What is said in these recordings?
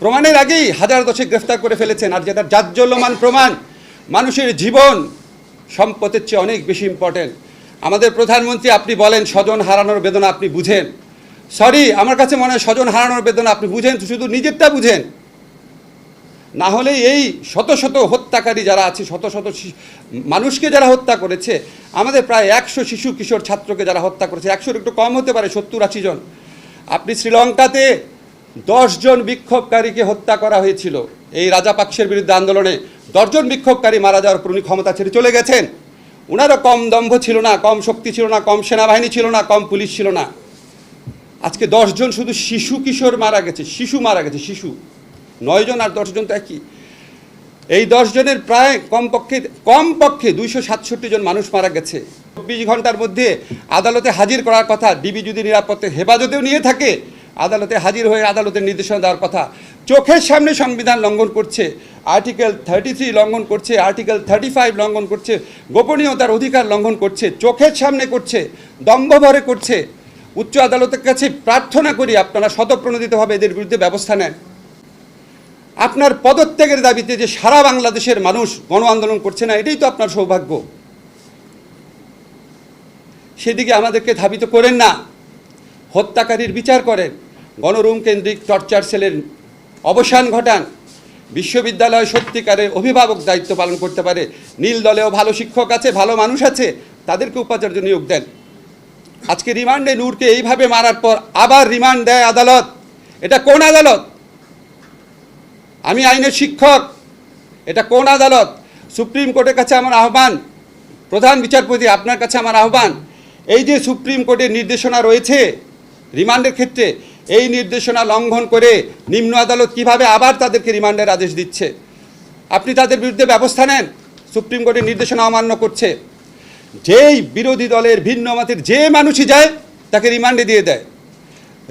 প্রমাণের আগেই হাজার দশে গ্রেফতার করে ফেলেছেন আর যেটা জাজ্জল্যমান প্রমাণ। মানুষের জীবন সম্পদের চেয়ে অনেক বেশি ইম্পর্টেন্ট আমাদের প্রধানমন্ত্রী আপনি বলেন, স্বজন হারানোর বেদনা আপনি বুঝেন। সরি আমার কাছে মনে হয় স্বজন হারানোর বেদনা আপনি বুঝেন, শুধু নিজেরটা বুঝেন। না হলে এই শত শত হত্যাকারী যারা আছে, শত শত মানুষকে যারা হত্যা করেছে, আমাদের প্রায় একশো শিশু কিশোর ছাত্রকে যারা হত্যা করেছে, একশোর একটু কম হতে পারে, সত্তর আশি জন। আপনি শ্রীলঙ্কাতে জন বিক্ষোভকারীকে হত্যা করা হয়েছিল। এই রাজাপাক্ষের বিরুদ্ধে আন্দোলনে দশজন বিক্ষোভকারী মারা যাওয়ার পর উনি ক্ষমতা ছেড়ে চলে গেছেন। ওনারও কম দম্ভ ছিল না, কম শক্তি ছিল না, কম সেনাবাহিনী ছিল না, কম পুলিশ ছিল না। আজকে দশজন শুধু শিশু কিশোর মারা গেছে, শিশু মারা গেছে, শিশু। নয়জন আর দশজন তো একই। এই দশজনের প্রায় কমপক্ষে কমপক্ষে দুইশো সাতষট্টি জন মানুষ মারা গেছে। চব্বিশ ঘণ্টার মধ্যে আদালতে হাজির করার কথা, ডিবি যদি নিরাপত্তা হেফাজতেও নিয়ে থাকে আদালতে হাজির হয়ে আদালতের নির্দেশনা দেওয়ার কথা। চোখের সামনে সংবিধান লঙ্ঘন করছে, আর্টিকেল থার্টি থ্রি লঙ্ঘন করছে, আর্টিকেল থার্টি ফাইভ লঙ্ঘন করছে, গোপনীয়তার অধিকার লঙ্ঘন করছে, চোখের সামনে করছে দম্ভভরে করছে। উচ্চ আদালতের কাছে প্রার্থনা করি আপনারা শতপ্রণোদিতভাবে এদের বিরুদ্ধে ব্যবস্থা নেন। আপনার পদত্যাগের দাবিতে যে সারা বাংলাদেশের মানুষ গণ আন্দোলন করছে না, এটাই তো আপনার সৌভাগ্য। সেদিকে আমাদেরকে ধাবিত করেন না। হত্যাকারীর বিচার করেন। গণরুম কেন্দ্রিক টর্চার সেলের অবসান ঘটান। বিশ্ববিদ্যালয় সত্যিকারের অভিভাবক দায়িত্ব পালন করতে পারে। নীল দলেও ভালো শিক্ষক আছে, ভালো মানুষ আছে, তাদেরকে উপাচার্য নিয়োগ দেন। আজকে রিমান্ডে নূরকে এইভাবে মারার পর আবার রিমান্ড দেয় আদালত। এটা কোন আদালত? আমি আইনের শিক্ষক, এটা কোন আদালত? সুপ্রিম কোর্টের কাছে আমার আহ্বান। প্রধান বিচারপতি, আপনার কাছে আমার আহ্বান। এই যে সুপ্রিম কোর্টের নির্দেশনা রয়েছে রিমান্ডের ক্ষেত্রে এই নির্দেশনা লঙ্ঘন করে নিম্ন আদালত কীভাবে আবার তাদেরকে রিমান্ডের আদেশ দিচ্ছে? আপনি তাদের বিরুদ্ধে ব্যবস্থা নেন, সুপ্রিম কোর্টের নির্দেশনা অমান্য করছে। যেই বিরোধী দলের ভিন্ন মতের যে মানুষই যায়, তাকে রিমান্ডে দিয়ে দেয়।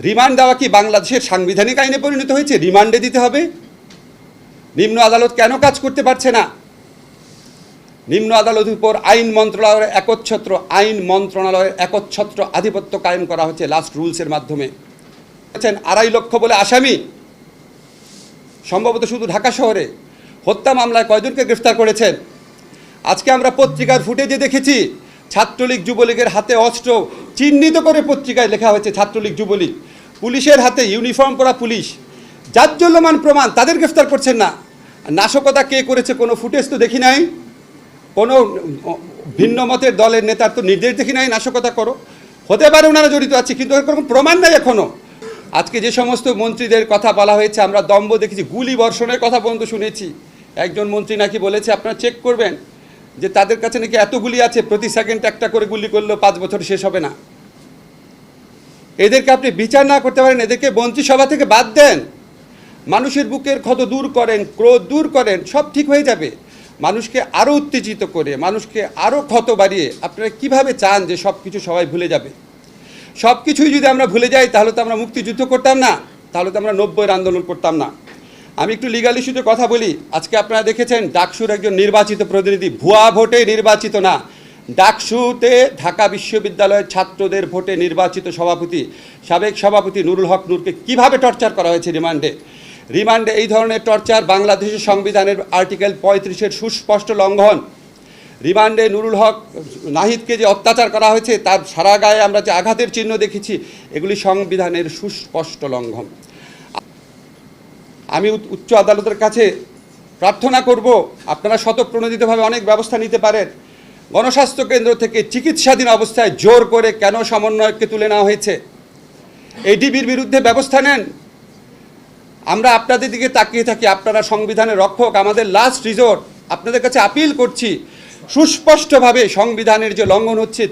রিমান্ড দেওয়া কি বাংলাদেশের সাংবিধানিক আইনে পরিণত হয়েছে? রিমান্ডে দিতে হবে। নিম্ন আদালত কেন কাজ করতে পারছে না? নিম্ন আদালতের উপর আইন মন্ত্রণালয়ের একচ্ছত্র আইন মন্ত্রণালয়ের একচ্ছত্র আধিপত্য কায়েম করা হচ্ছে লাস্ট রুলসের মাধ্যমে। আছেন আড়াই লক্ষ বলে আসামি। সম্ভবত শুধু ঢাকা শহরে। হত্যা মামলায় কয়জনকে গ্রেফতার করেছেন? আজকে আমরা পত্রিকার ফুটেজে দেখেছি, ছাত্রলীগ যুবলীগের হাতে অস্ত্র চিহ্নিত করে পত্রিকায় লেখা হয়েছে ছাত্রলীগ যুবলীগ। পুলিশের হাতে ইউনিফর্ম পরা পুলিশ। জাজ্জল্যমান প্রমাণ, তাদের গ্রেফতার করছেন না। নাশকতা কে করেছে কোনো ফুটেজ তো দেখি নাই। কোনো ভিন্ন মতের দলের নেতার তো নির্দেশ দেখি নাই, নাশকতা করো। হতে পারে ওনারা জড়িত আছে, কিন্তু এর কোনো প্রমাণ নাই এখনও আজকে যে সমস্ত মন্ত্রীদের কথা বলা হয়েছে, আমরা দম্ভ দেখেছি, গুলি বর্ষণের কথা পর্যন্ত শুনেছি। একজন মন্ত্রী নাকি বলেছে, আপনারা চেক করবেন, যে তাদের কাছে নাকি এত গুলি আছে, প্রতি সেকেন্ড একটা করে গুলি করলেও পাঁচ বছর শেষ হবে না। এদেরকে আপনি বিচার না করতে পারেন, এদেরকে মন্ত্রিসভা থেকে বাদ দেন। মানুষের বুকের ক্ষত দূর করেন, ক্রোধ দূর করেন, সব ঠিক হয়ে যাবে। মানুষকে আরও উত্তেজিত করে, মানুষকে আরও ক্ষত বাড়িয়ে আপনারা কীভাবে চান যে সব কিছু সবাই ভুলে যাবে? সব কিছুই যদি আমরা ভুলে যাই, তাহলে তো আমরা মুক্তিযুদ্ধ করতাম না, তাহলে তো আমরা নব্বইয়ের আন্দোলন করতাম না। আমি একটু লিগাল ইস্যুতে কথা বলি। আজকে আপনারা দেখেছেন ডাকসুর একজন নির্বাচিত প্রতিনিধি। ভুয়া ভোটে নির্বাচিত না। ডাকসুতে ঢাকা বিশ্ববিদ্যালয়ের ছাত্রদের ভোটে নির্বাচিত সভাপতি, সাবেক সভাপতি নুরুল হক নূরকে কীভাবে টর্চার করা হয়েছে রিমান্ডে? রিমান্ডে এই ধরনের টর্চার বাংলাদেশের সংবিধানের আর্টিকেল পঁয়ত্রিশের সুস্পষ্ট লঙ্ঘন। রিমান্ডে নুরুল হক নাহিদকে যে অত্যাচার করা হয়েছে, তার সারা গায়ে আমরা যে আঘাতের চিহ্ন দেখেছি, এগুলি সংবিধানের সুস্পষ্ট লঙ্ঘন। আমি উচ্চ- আদালতের কাছে প্রার্থনা করব, আপনারা শতপ্রণোদিতভাবে অনেক ব্যবস্থা নিতে পারেন। গণস্বাস্থ্য কেন্দ্র থেকে চিকিৎসাধীন অবস্থায় জোর করে কেন সমন্বয়ককে তুলে নেওয়া হয়েছে? এডিবির বিরুদ্ধে ব্যবস্থা নেন। আমরা আপনাদের দিকে তাকিয়ে থাকি, আপনারা সংবিধানের রক্ষক, আমাদের লাস্ট রিজোর্ট আপনাদের কাছে আপিল করছি, সুস্পষ্টভাবে সংবিধানের যে লঙ্ঘন হচ্ছে